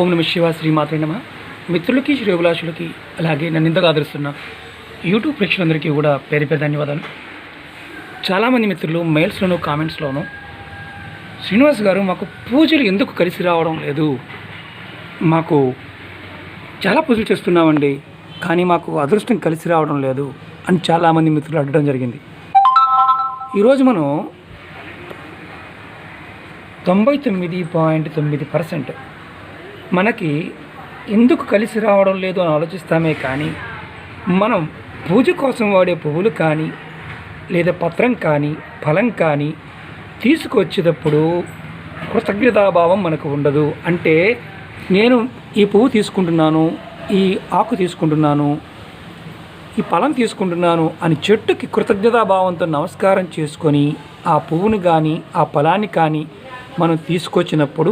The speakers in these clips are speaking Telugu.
ఓం నమ శివ శ్రీమాత్రే నమ. మిత్రులకి శ్రేభిలాషులకి అలాగే నన్ను ఇంతగా ఆదరిస్తున్న యూట్యూబ్ ప్రేక్షకులందరికీ కూడా పేరు పేరు ధన్యవాదాలు. చాలామంది మిత్రులు మెయిల్స్లోనూ కామెంట్స్లోనూ శ్రీనివాస్ గారు మాకు పూజలు ఎందుకు కలిసి రావడం లేదు? మాకు చాలా పూజలు చేస్తున్నామండి కానీ మాకు అదృష్టం కలిసి రావడం లేదు అని చాలామంది మిత్రులు అడగడం జరిగింది. ఈరోజు మనం తొంభై తొమ్మిది పాయింట్ తొమ్మిది పర్సెంట్ మనకి ఎందుకు కలిసి రావడం లేదు అని ఆలోచిస్తామే కానీ మనం పూజ కోసం వాడే పువ్వులు కానీ లేదా పత్రం కానీ ఫలం కానీ తీసుకొచ్చేటప్పుడు కృతజ్ఞతాభావం మనకు ఉండదు. అంటే నేను ఈ పువ్వు తీసుకుంటున్నాను ఈ ఆకు తీసుకుంటున్నాను ఈ ఫలం తీసుకుంటున్నాను అని చెట్టుకి కృతజ్ఞతాభావంతో నమస్కారం చేసుకొని ఆ పువ్వును కానీ ఆ ఫలాన్ని కానీ మనం తీసుకొచ్చినప్పుడు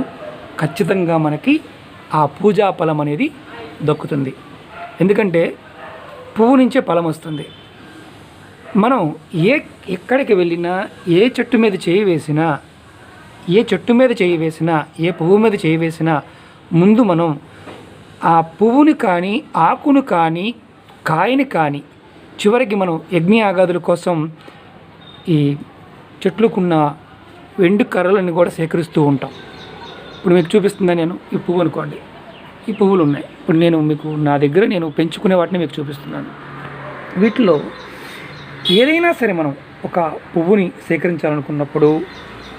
ఖచ్చితంగా మనకి ఆ పూజా ఫలం అనేది దక్కుతుంది. ఎందుకంటే పువ్వు నుంచే ఫలం వస్తుంది. మనం ఏ ఎక్కడికి వెళ్ళినా ఏ చెట్టు మీద చేయి వేసినా ఏ చెట్టు మీద చేయి వేసినా ఏ పువ్వు మీద చేయి వేసినా ముందు మనం ఆ పువ్వుని కానీ ఆకును కానీ కాయని కానీ చివరికి మనం యజ్ఞ ఆగాదుల కోసం ఈ చెట్లకున్న వెండు కర్రలను కూడా సేకరిస్తూ ఉంటాం. ఇప్పుడు మీకు చూపిస్తుందా నేను ఈ పువ్వు అనుకోండి. ఈ పువ్వులు ఉన్నాయి ఇప్పుడు నేను మీకు నా దగ్గర నేను పెంచుకునే వాటిని మీకు చూపిస్తున్నాను. వీటిలో ఏదైనా సరే మనం ఒక పువ్వుని సేకరించాలనుకున్నప్పుడు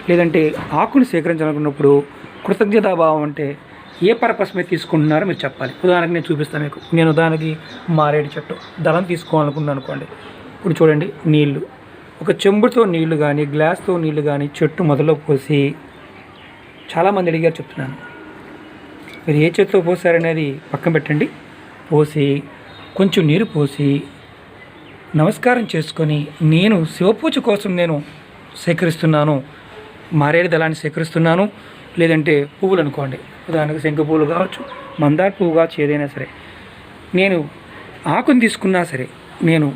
లేదంటే ఆకుని సేకరించాలనుకున్నప్పుడు కృతజ్ఞతాభావం అంటే ఏ పర్పస్ మీద తీసుకుంటున్నారో మీరు చెప్పాలి. ఉదాహరణకి నేను చూపిస్తాను మీకు. నేను ఉదాహరణకి మారేడు చెట్టు దళం తీసుకోవాలనుకున్నాను అనుకోండి. ఇప్పుడు చూడండి నీళ్ళు. ఒక చెంబుతో నీళ్ళు కానీ గ్లాస్తో నీళ్ళు కానీ చెట్టు మొదలు పోసి చాలామంది అడిగారు చెప్తున్నాను. మీరు ఏ చెట్టుతో పోసారనేది పక్కన పెట్టండి. పోసి కొంచెం నీరు పోసి నమస్కారం చేసుకొని నేను శివపూజ కోసం నేను సేకరిస్తున్నాను. మారేడు దళాన్ని సేకరిస్తున్నాను. లేదంటే పువ్వులు అనుకోండి. ఉదాహరణకు శంఖ పువ్వులు కావచ్చు మందార పువ్వు కావచ్చు ఏదైనా సరే. నేను ఆకుని తీసుకున్నా సరే నేను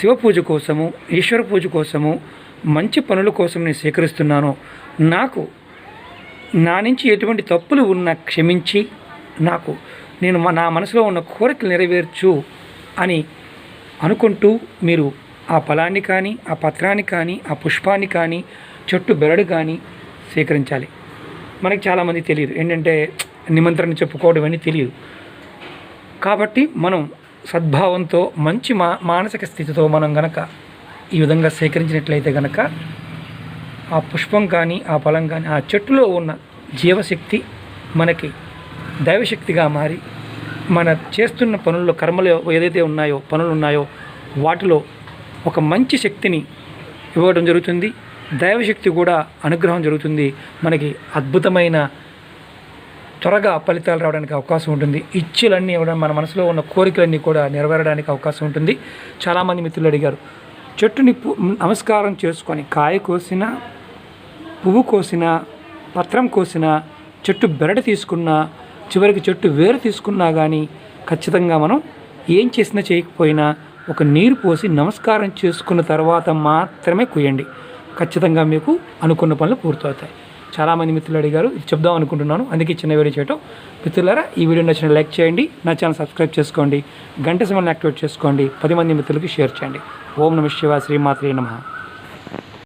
శివ పూజ కోసము ఈశ్వర పూజ కోసము మంచి పనుల కోసం నేను సేకరిస్తున్నాను. నాకు నా నుంచి ఎటువంటి తప్పులు ఉన్నా క్షమించి నాకు నేను నా మనసులో ఉన్న కోరికలు నెరవేర్చు అని అనుకుంటూ మీరు ఆ ఫలాన్ని కానీ ఆ పత్రాన్ని కానీ ఆ పుష్పాన్ని కానీ చెట్టు బెరడు కానీ సేకరించాలి. మనకి చాలామంది తెలియదు. ఏంటంటే నిమంత్రణ చెప్పుకోవడం అని తెలియదు. కాబట్టి మనం సద్భావంతో మంచి మా మానసిక స్థితితో మనం గనక ఈ విధంగా సేకరించినట్లయితే గనక ఆ పుష్పం కానీ ఆ ఫలం కానీ ఆ చెట్టులో ఉన్న జీవశక్తి మనకి దైవశక్తిగా మారి మన చేస్తున్న పనుల్లో కర్మలు ఏదైతే ఉన్నాయో పనులు ఉన్నాయో వాటిలో ఒక మంచి శక్తిని ఇవ్వడం జరుగుతుంది. దైవశక్తి కూడా అనుగ్రహం జరుగుతుంది. మనకి అద్భుతమైన త్వరగా ఫలితాలు రావడానికి అవకాశం ఉంటుంది. ఇచ్చులన్నీ ఇవ్వడం మన మనసులో ఉన్న కోరికలన్నీ కూడా నెరవేరడానికి అవకాశం ఉంటుంది. చాలామంది మిత్రులు అడిగారు చెట్టుని నమస్కారం చేసుకొని కాయ కోసినా పువ్వు కోసినా పత్రం కోసినా చెట్టు బెరడు తీసుకున్నా చివరికి చెట్టు వేరు తీసుకున్నా కానీ ఖచ్చితంగా మనం ఏం చేసినా చేయకపోయినా ఒక నీరు పోసి నమస్కారం చేసుకున్న తర్వాత మాత్రమే కుయ్యండి. ఖచ్చితంగా మీకు అనుకున్న పనులు పూర్తవుతాయి. చాలామంది మిత్రులు అడిగారు ఇది చెప్దాం అనుకుంటున్నాను. అందుకే చిన్న వీడియో చేయటం. మిత్రులారా ఈ వీడియో నచ్చిన లైక్ చేయండి. నా ఛానల్ సబ్స్క్రైబ్ చేసుకోండి. గంట సమయాన్ని యాక్టివేట్ చేసుకోండి. పది మంది మిత్రులకి షేర్ చేయండి. ఓం నమ శివ శ్రీమాత్రి నమ.